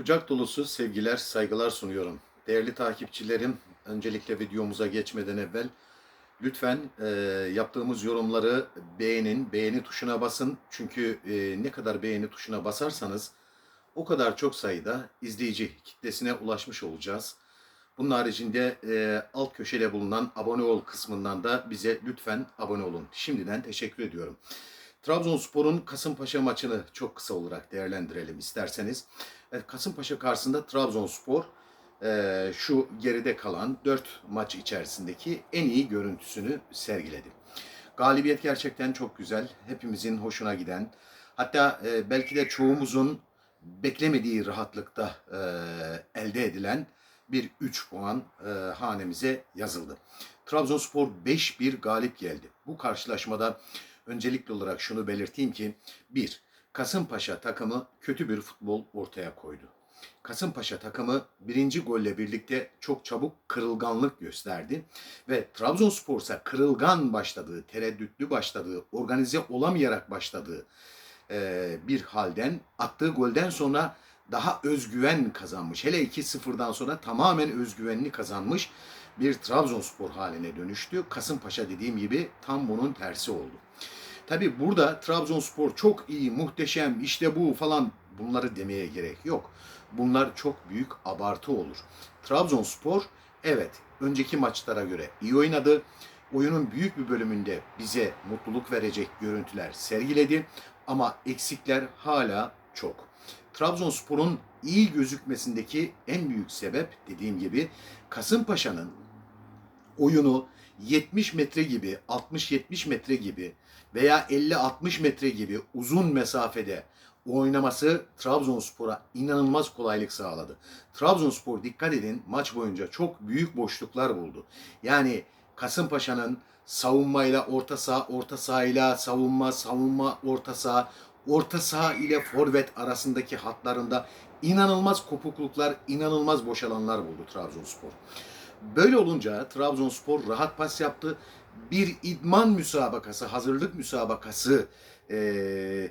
Kucak dolusu sevgiler, saygılar sunuyorum. Değerli takipçilerim, öncelikle videomuza geçmeden evvel lütfen e, yaptığımız yorumları beğenin, beğeni tuşuna basın. Çünkü e, ne kadar beğeni tuşuna basarsanız o kadar çok sayıda izleyici kitlesine ulaşmış olacağız. Bunun haricinde e, alt köşede bulunan abone ol kısmından da bize lütfen abone olun. Şimdiden teşekkür ediyorum. Trabzonspor'un Kasımpaşa maçını çok kısa olarak değerlendirelim isterseniz. Kasımpaşa karşısında Trabzonspor e, şu geride kalan 4 maç içerisindeki en iyi görüntüsünü sergiledi. Galibiyet gerçekten çok güzel. Hepimizin hoşuna giden. Hatta e, belki de çoğumuzun beklemediği rahatlıkta e, elde edilen bir 3 puan e, hanemize yazıldı. Trabzonspor 5-1 galip geldi. Bu karşılaşmada öncelikli olarak şunu belirteyim ki 1. Kasımpaşa takımı kötü bir futbol ortaya koydu. Kasımpaşa takımı birinci golle birlikte çok çabuk kırılganlık gösterdi ve Trabzonspor ise kırılgan başladığı, tereddütlü başladığı, organize olamayarak başladığı e, bir halden attığı golden sonra daha özgüven kazanmış. Hele 2-0'dan sonra tamamen özgüvenini kazanmış bir Trabzonspor haline dönüştü. Kasımpaşa dediğim gibi tam bunun tersi oldu. Tabi burada Trabzonspor çok iyi, muhteşem, işte bu falan bunları demeye gerek yok. Bunlar çok büyük abartı olur. Trabzonspor evet önceki maçlara göre iyi oynadı. Oyunun büyük bir bölümünde bize mutluluk verecek görüntüler sergiledi ama eksikler hala çok. Trabzonspor'un iyi gözükmesindeki en büyük sebep dediğim gibi Kasımpaşa'nın oyunu 70 metre gibi, 60-70 metre gibi veya 50-60 metre gibi uzun mesafede oynaması Trabzonspor'a inanılmaz kolaylık sağladı. Trabzonspor dikkat edin maç boyunca çok büyük boşluklar buldu. Yani Kasımpaşa'nın savunmayla orta saha, orta sahayla savunma, savunma, orta saha, orta saha ile forvet arasındaki hatlarında inanılmaz kopukluklar, inanılmaz boş alanlar buldu Trabzonspor. Böyle olunca Trabzonspor rahat pas yaptı. Bir idman müsabakası, hazırlık müsabakası e,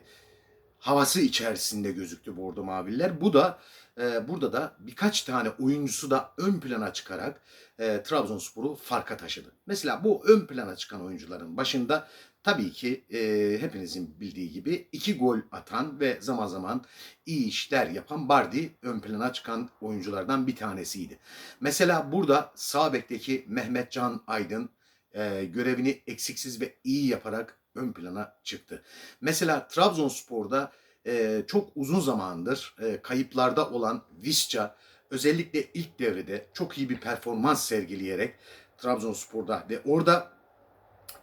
havası içerisinde gözüktü Bordo Maviller. Bu da e, burada da birkaç tane oyuncusu da ön plana çıkarak e, Trabzonspor'u farka taşıdı. Mesela bu ön plana çıkan oyuncuların başında tabii ki e, hepinizin bildiği gibi iki gol atan ve zaman zaman iyi işler yapan Bardi ön plana çıkan oyunculardan bir tanesiydi. Mesela burada sağ bekteki Mehmet Can Aydın e, görevini eksiksiz ve iyi yaparak ön plana çıktı. Mesela Trabzonspor'da e, çok uzun zamandır e, kayıplarda olan Visca özellikle ilk devrede çok iyi bir performans sergileyerek Trabzonspor'da ve orada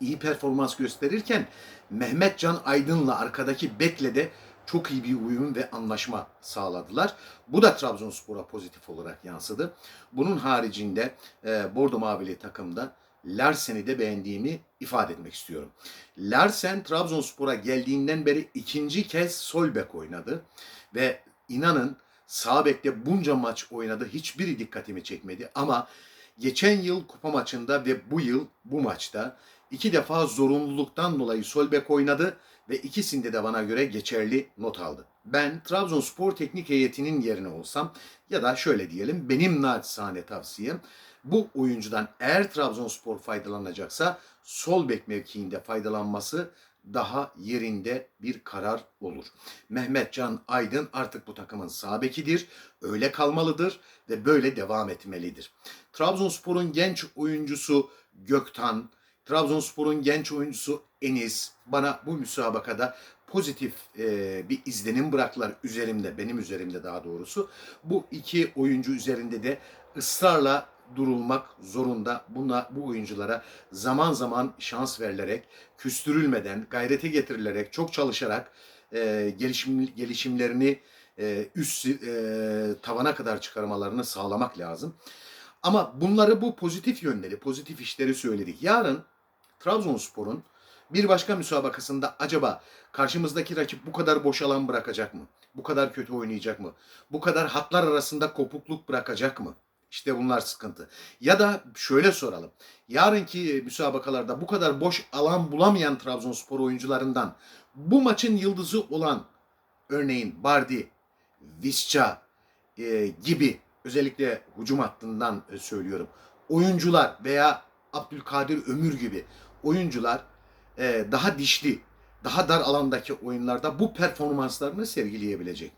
iyi performans gösterirken Mehmet Can Aydın'la arkadaki Bekle de çok iyi bir uyum ve anlaşma sağladılar. Bu da Trabzonspor'a pozitif olarak yansıdı. Bunun haricinde e, Bordo Mavili takımda Larsen'i de beğendiğimi ifade etmek istiyorum. Larsen Trabzonspor'a geldiğinden beri ikinci kez sol bek oynadı ve inanın sağ bekte bunca maç oynadı. Hiçbiri dikkatimi çekmedi ama geçen yıl kupa maçında ve bu yıl bu maçta iki defa zorunluluktan dolayı sol bek oynadı ve ikisinde de bana göre geçerli not aldı. Ben Trabzonspor teknik heyetinin yerine olsam ya da şöyle diyelim benim naçizane tavsiyem bu oyuncudan eğer Trabzonspor faydalanacaksa sol bek mevkiinde faydalanması daha yerinde bir karar olur. Mehmet Can Aydın artık bu takımın sağ bekidir. Öyle kalmalıdır ve böyle devam etmelidir. Trabzonspor'un genç oyuncusu Göktan, Trabzonspor'un genç oyuncusu Enis bana bu müsabakada pozitif e, bir izlenim bıraktılar üzerimde, benim üzerimde daha doğrusu. Bu iki oyuncu üzerinde de ısrarla durulmak zorunda. Buna, bu oyunculara zaman zaman şans verilerek, küstürülmeden, gayrete getirilerek, çok çalışarak e, gelişim, gelişimlerini e, üst e, tavana kadar çıkarmalarını sağlamak lazım. Ama bunları bu pozitif yönleri, pozitif işleri söyledik. Yarın Trabzonspor'un bir başka müsabakasında acaba karşımızdaki rakip bu kadar boş alan bırakacak mı? Bu kadar kötü oynayacak mı? Bu kadar hatlar arasında kopukluk bırakacak mı? İşte bunlar sıkıntı. Ya da şöyle soralım. Yarınki müsabakalarda bu kadar boş alan bulamayan Trabzonspor oyuncularından bu maçın yıldızı olan örneğin Bardi, Visca, e, gibi özellikle hücum hattından e, söylüyorum. Oyuncular veya Abdülkadir Ömür gibi oyuncular e, daha dişli, daha dar alandaki oyunlarda bu performanslarını sergileyebilecek.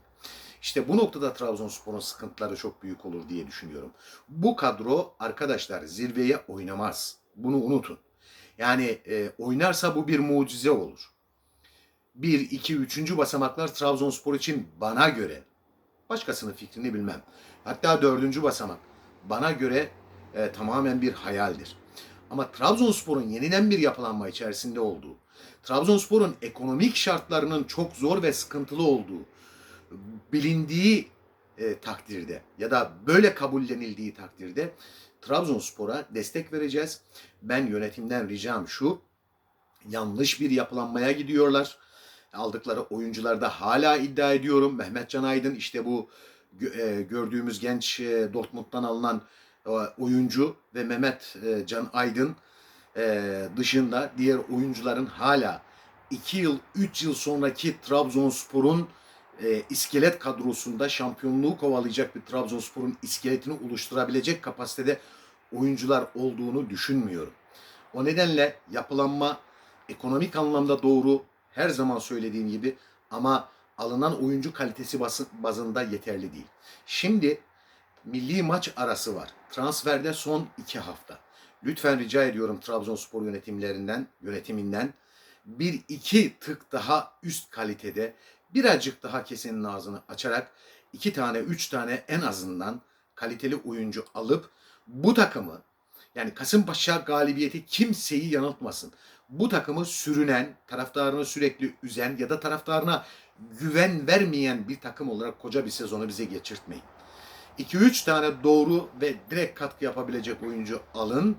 İşte bu noktada Trabzonspor'un sıkıntıları çok büyük olur diye düşünüyorum. Bu kadro arkadaşlar zirveye oynamaz. Bunu unutun. Yani e, oynarsa bu bir mucize olur. 1, 2, 3. basamaklar Trabzonspor için bana göre başkasının fikrini bilmem. Hatta dördüncü basamak bana göre e, tamamen bir hayaldir. Ama Trabzonspor'un yeniden bir yapılanma içerisinde olduğu, Trabzonspor'un ekonomik şartlarının çok zor ve sıkıntılı olduğu bilindiği e, takdirde ya da böyle kabullenildiği takdirde Trabzonspor'a destek vereceğiz. Ben yönetimden ricam şu, yanlış bir yapılanmaya gidiyorlar. Aldıkları oyuncularda hala iddia ediyorum. Mehmet Can Aydın işte bu e, gördüğümüz genç e, Dortmund'dan alınan e, oyuncu ve Mehmet e, Can Aydın e, dışında diğer oyuncuların hala 2 yıl 3 yıl sonraki Trabzonspor'un e, iskelet kadrosunda şampiyonluğu kovalayacak bir Trabzonspor'un iskeletini oluşturabilecek kapasitede oyuncular olduğunu düşünmüyorum. O nedenle yapılanma ekonomik anlamda doğru her zaman söylediğim gibi ama alınan oyuncu kalitesi bazında yeterli değil. Şimdi milli maç arası var. Transferde son iki hafta. Lütfen rica ediyorum Trabzonspor yönetimlerinden, yönetiminden bir iki tık daha üst kalitede birazcık daha kesenin ağzını açarak iki tane, üç tane en azından kaliteli oyuncu alıp bu takımı yani Kasımpaşa galibiyeti kimseyi yanıltmasın. Bu takımı sürünen, taraftarını sürekli üzen ya da taraftarına güven vermeyen bir takım olarak koca bir sezonu bize geçirtmeyin. 2-3 tane doğru ve direkt katkı yapabilecek oyuncu alın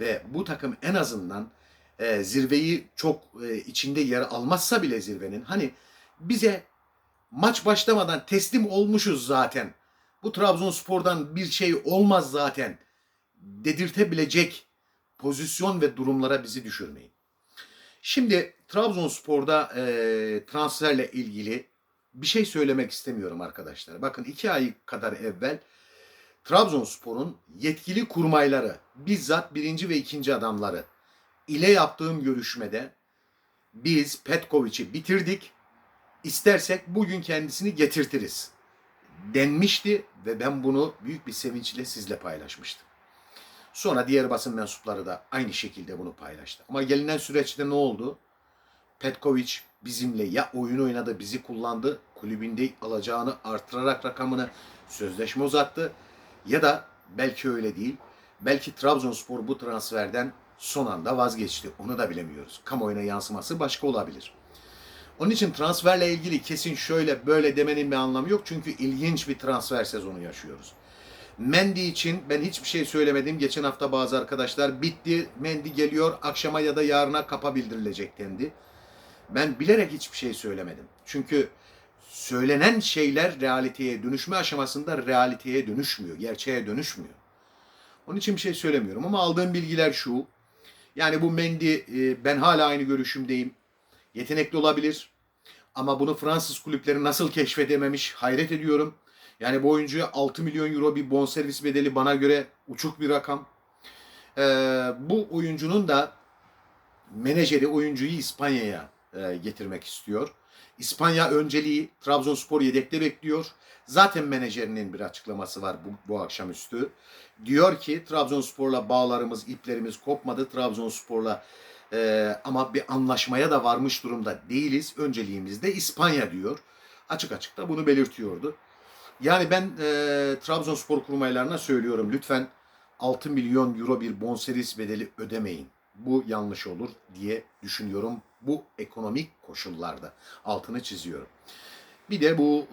ve bu takım en azından e, zirveyi çok e, içinde yer almazsa bile zirvenin hani bize maç başlamadan teslim olmuşuz zaten. Bu Trabzonspor'dan bir şey olmaz zaten dedirtebilecek pozisyon ve durumlara bizi düşürmeyin. Şimdi Trabzonspor'da e, transferle ilgili bir şey söylemek istemiyorum arkadaşlar. Bakın iki ay kadar evvel Trabzonspor'un yetkili kurmayları, bizzat birinci ve ikinci adamları ile yaptığım görüşmede biz Petkovic'i bitirdik. İstersek bugün kendisini getirtiriz denmişti ve ben bunu büyük bir sevinçle sizle paylaşmıştım. Sonra diğer basın mensupları da aynı şekilde bunu paylaştı. Ama gelinen süreçte ne oldu? Petkovic bizimle ya oyun oynadı, bizi kullandı, kulübünde alacağını artırarak rakamını sözleşme uzattı ya da belki öyle değil. Belki Trabzonspor bu transferden son anda vazgeçti. Onu da bilemiyoruz. Kamuoyuna yansıması başka olabilir. Onun için transferle ilgili kesin şöyle böyle demenin bir anlamı yok. Çünkü ilginç bir transfer sezonu yaşıyoruz. Mendy için ben hiçbir şey söylemedim. Geçen hafta bazı arkadaşlar bitti. Mendy geliyor akşama ya da yarına kapa bildirilecek dendi. Ben bilerek hiçbir şey söylemedim. Çünkü söylenen şeyler realiteye dönüşme aşamasında realiteye dönüşmüyor. Gerçeğe dönüşmüyor. Onun için bir şey söylemiyorum ama aldığım bilgiler şu. Yani bu Mendy e, ben hala aynı görüşümdeyim. Yetenekli olabilir. Ama bunu Fransız kulüpleri nasıl keşfedememiş hayret ediyorum. Yani bu oyuncuya 6 milyon euro bir bonservis bedeli bana göre uçuk bir rakam. Ee, bu oyuncunun da menajeri oyuncuyu İspanya'ya e, getirmek istiyor. İspanya önceliği Trabzonspor yedekte bekliyor. Zaten menajerinin bir açıklaması var bu, bu akşamüstü. Diyor ki Trabzonspor'la bağlarımız, iplerimiz kopmadı. Trabzonspor'la e, ama bir anlaşmaya da varmış durumda değiliz. Önceliğimiz de İspanya diyor. Açık açık da bunu belirtiyordu. Yani ben e, Trabzonspor kurmaylarına söylüyorum lütfen 6 milyon euro bir bonservis bedeli ödemeyin. Bu yanlış olur diye düşünüyorum bu ekonomik koşullarda. Altını çiziyorum. Bir de bu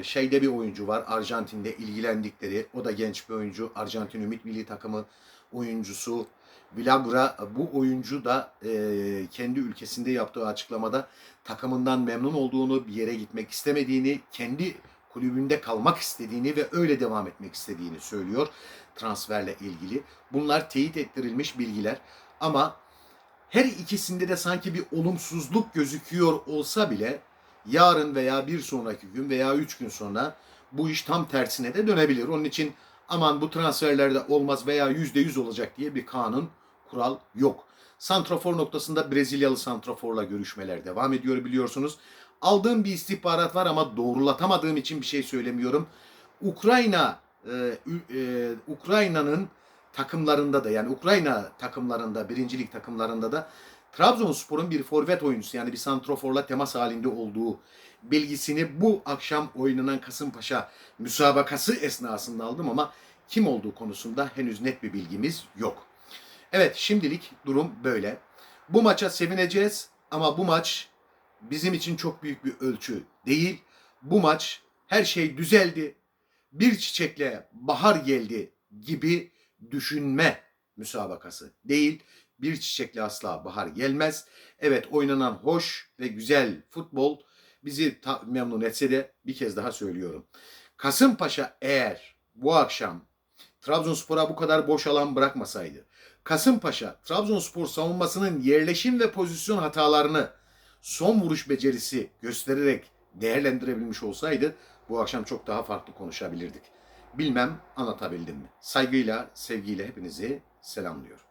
e, şeyde bir oyuncu var. Arjantin'de ilgilendikleri. O da genç bir oyuncu. Arjantin Ümit Milli Takımı oyuncusu. Villagra bu oyuncu da e, kendi ülkesinde yaptığı açıklamada takımından memnun olduğunu, bir yere gitmek istemediğini, kendi kulübünde kalmak istediğini ve öyle devam etmek istediğini söylüyor transferle ilgili. Bunlar teyit ettirilmiş bilgiler ama her ikisinde de sanki bir olumsuzluk gözüküyor olsa bile yarın veya bir sonraki gün veya üç gün sonra bu iş tam tersine de dönebilir. Onun için aman bu transferlerde olmaz veya yüzde yüz olacak diye bir kanun, kural yok. Santrafor noktasında Brezilyalı santraforla görüşmeler devam ediyor biliyorsunuz. Aldığım bir istihbarat var ama doğrulatamadığım için bir şey söylemiyorum. Ukrayna e, e, Ukrayna'nın takımlarında da yani Ukrayna takımlarında birincilik takımlarında da Trabzonspor'un bir forvet oyuncusu yani bir santroforla temas halinde olduğu bilgisini bu akşam oynanan Kasımpaşa müsabakası esnasında aldım ama kim olduğu konusunda henüz net bir bilgimiz yok. Evet şimdilik durum böyle. Bu maça sevineceğiz ama bu maç bizim için çok büyük bir ölçü değil. Bu maç her şey düzeldi. Bir çiçekle bahar geldi gibi düşünme müsabakası değil. Bir çiçekle asla bahar gelmez. Evet oynanan hoş ve güzel futbol bizi memnun etse de bir kez daha söylüyorum. Kasımpaşa eğer bu akşam Trabzonspor'a bu kadar boş alan bırakmasaydı, Kasımpaşa Trabzonspor savunmasının yerleşim ve pozisyon hatalarını son vuruş becerisi göstererek değerlendirebilmiş olsaydı bu akşam çok daha farklı konuşabilirdik. Bilmem anlatabildim mi? Saygıyla, sevgiyle hepinizi selamlıyorum.